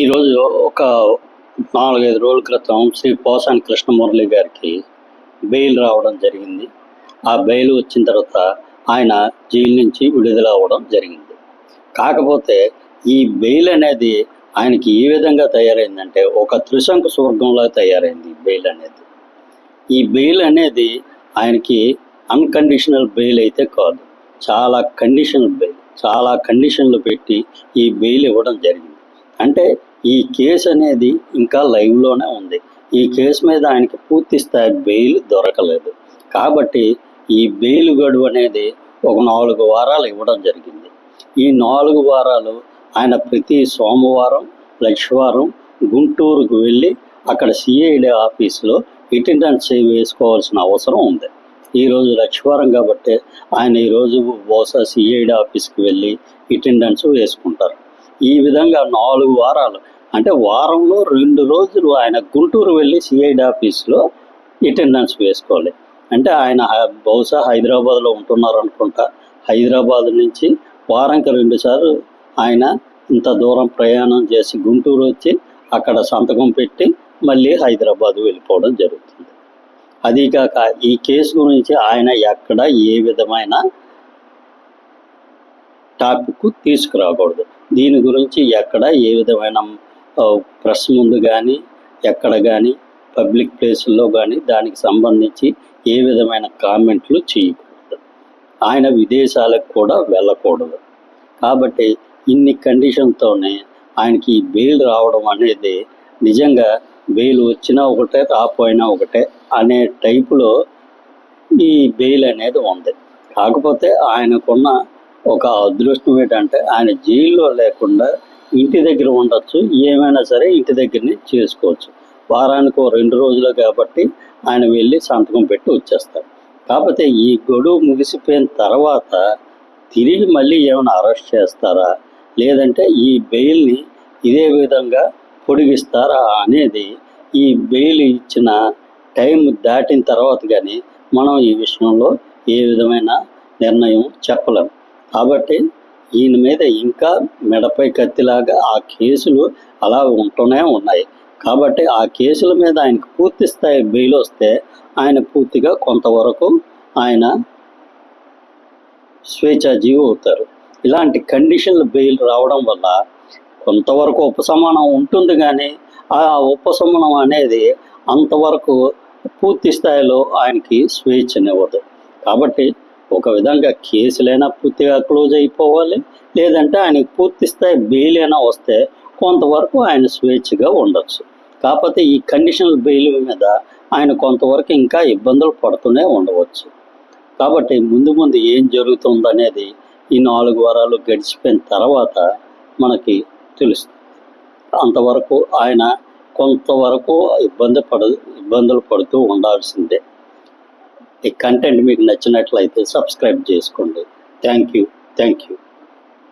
ఈరోజు ఒక నాలుగైదు రోజుల క్రితం శ్రీ పోసాని కృష్ణమురళి గారికి బెయిల్ రావడం జరిగింది. ఆ బెయిల్ వచ్చిన తర్వాత ఆయన జైలు నుంచి విడుదల అవ్వడం జరిగింది. కాకపోతే ఈ బెయిల్ అనేది ఆయనకి ఏ విధంగా తయారైందంటే ఒక త్రిశంకు స్వర్గంలో తయారైంది బెయిల్ అనేది. ఈ బెయిల్ అనేది ఆయనకి అన్కండిషనల్ బెయిల్ అయితే కాదు. చాలా కండిషనల్ బెయిల్ చాలా కండిషన్లు పెట్టి ఈ బెయిల్ ఇవ్వడం జరిగింది. అంటే ఈ కేసు అనేది ఇంకా లైవ్లోనే ఉంది. ఈ కేసు మీద ఆయనకి పూర్తి స్థాయి బెయిల్ దొరకలేదు. కాబట్టి ఈ బెయిల్ గడువు అనేది ఒక నాలుగు వారాలు ఇవ్వడం జరిగింది. ఈ నాలుగు వారాలు ఆయన ప్రతి సోమవారం లక్షవారం గుంటూరుకు వెళ్ళి అక్కడ సిఐడి ఆఫీస్లో అటెండెన్స్ వేసుకోవాల్సిన అవసరం ఉంది. ఈరోజు లక్షవారం కాబట్టి ఆయన ఈరోజు బహుశా సిఐడి ఆఫీస్కి వెళ్ళి అటెండెన్స్ వేసుకుంటారు. ఈ విధంగా నాలుగు వారాలు. అంటే వారంలో రెండు రోజులు ఆయన గుంటూరు వెళ్ళి సిఐడి ఆఫీస్లో అటెండెన్స్ వేసుకోవాలి. అంటే ఆయన బహుశా హైదరాబాద్లో ఉంటున్నారు అనుకుంటా. హైదరాబాద్ నుంచి వారంకి రెండు సార్లు ఆయన ఇంత దూరం ప్రయాణం చేసి గుంటూరు వచ్చి అక్కడ సంతకం పెట్టి మళ్ళీ హైదరాబాద్ వెళ్ళిపోవడం జరుగుతుంది. అదీ కాక ఈ కేసు గురించి ఆయన ఎక్కడ ఏ విధమైన టాపిక్ తీసుకురాకూడదు. దీని గురించి ఎక్కడ ఏ విధమైన ప్రెస్ ముందు కానీ ఎక్కడ కానీ పబ్లిక్ ప్లేసుల్లో కానీ దానికి సంబంధించి ఏ విధమైన కామెంట్లు చేయకూడదు. ఆయన విదేశాలకు కూడా వెళ్ళకూడదు. కాబట్టి ఇన్ని కండిషన్తోనే ఆయనకి బెయిల్ రావడం అనేది నిజంగా బెయిల్ వచ్చినా ఒకటే రాపోయినా ఒకటే అనే టైపులో ఈ బెయిల్ అనేది ఉంది. కాకపోతే ఆయనకున్న ఒక అదృష్టం ఏంటంటే ఆయన జైల్లో లేకుండా ఇంటి దగ్గర ఉండొచ్చు ఏమైనా సరే ఇంటి దగ్గరనే చేసుకోవచ్చు. వారానికి ఓ రెండు రోజులు కాబట్టి ఆయన వెళ్ళి సంతకం పెట్టి వచ్చేస్తారు. కాకపోతే ఈ గడువు ముగిసిపోయిన తర్వాత తిరిగి మళ్ళీ ఏమైనా అరెస్ట్ చేస్తారా? లేదంటే ఈ బెయిల్ని ఇదే విధంగా పొడిగిస్తారా అనేది ఈ బెయిల్ ఇచ్చిన టైం దాటిన తర్వాత కానీ మనం ఈ విషయంలో ఏ విధమైన నిర్ణయం చెప్పలేం. కాబట్టి ఈయన మీద ఇంకా మెడపై కత్తిలాగా ఆ కేసులు అలా ఉంటూనే ఉన్నాయి. కాబట్టి ఆ కేసుల మీద ఆయనకు పూర్తి స్థాయి బెయిల్ వస్తే ఆయన పూర్తిగా కొంతవరకు ఆయన స్వేచ్ఛాజీవి అవుతారు. ఇలాంటి కండిషన్లు బెయిల్ రావడం వల్ల కొంతవరకు ఉపశమనం ఉంటుంది కానీ ఆ ఉపశమనం అనేది అంతవరకు పూర్తి స్థాయిలో ఆయనకి స్వేచ్ఛనివ్వదు. కాబట్టి ఒక విధంగా కేసులైనా పూర్తిగా క్లోజ్ అయిపోవాలి. లేదంటే ఆయనకు పూర్తి స్థాయి బెయిల్ అయినా వస్తే కొంతవరకు ఆయన స్వేచ్ఛగా ఉండొచ్చు. కాకపోతే ఈ కండిషనల్ బెయిల్ మీద ఆయన కొంతవరకు ఇంకా ఇబ్బందులు పడుతూనే ఉండవచ్చు. కాబట్టి ముందు ముందు ఏం జరుగుతుంది అనేది ఈ నాలుగు వారాలు గడిచిపోయిన తర్వాత మనకి తెలుస్తుంది. అంతవరకు ఆయన కొంతవరకు ఇబ్బంది పడ ఇబ్బందులు పడుతూ ఉండాల్సిందే. ఈ కంటెంట్ మీకు నచ్చినట్లయితే సబ్స్క్రైబ్ చేసుకోండి. Thank you thank you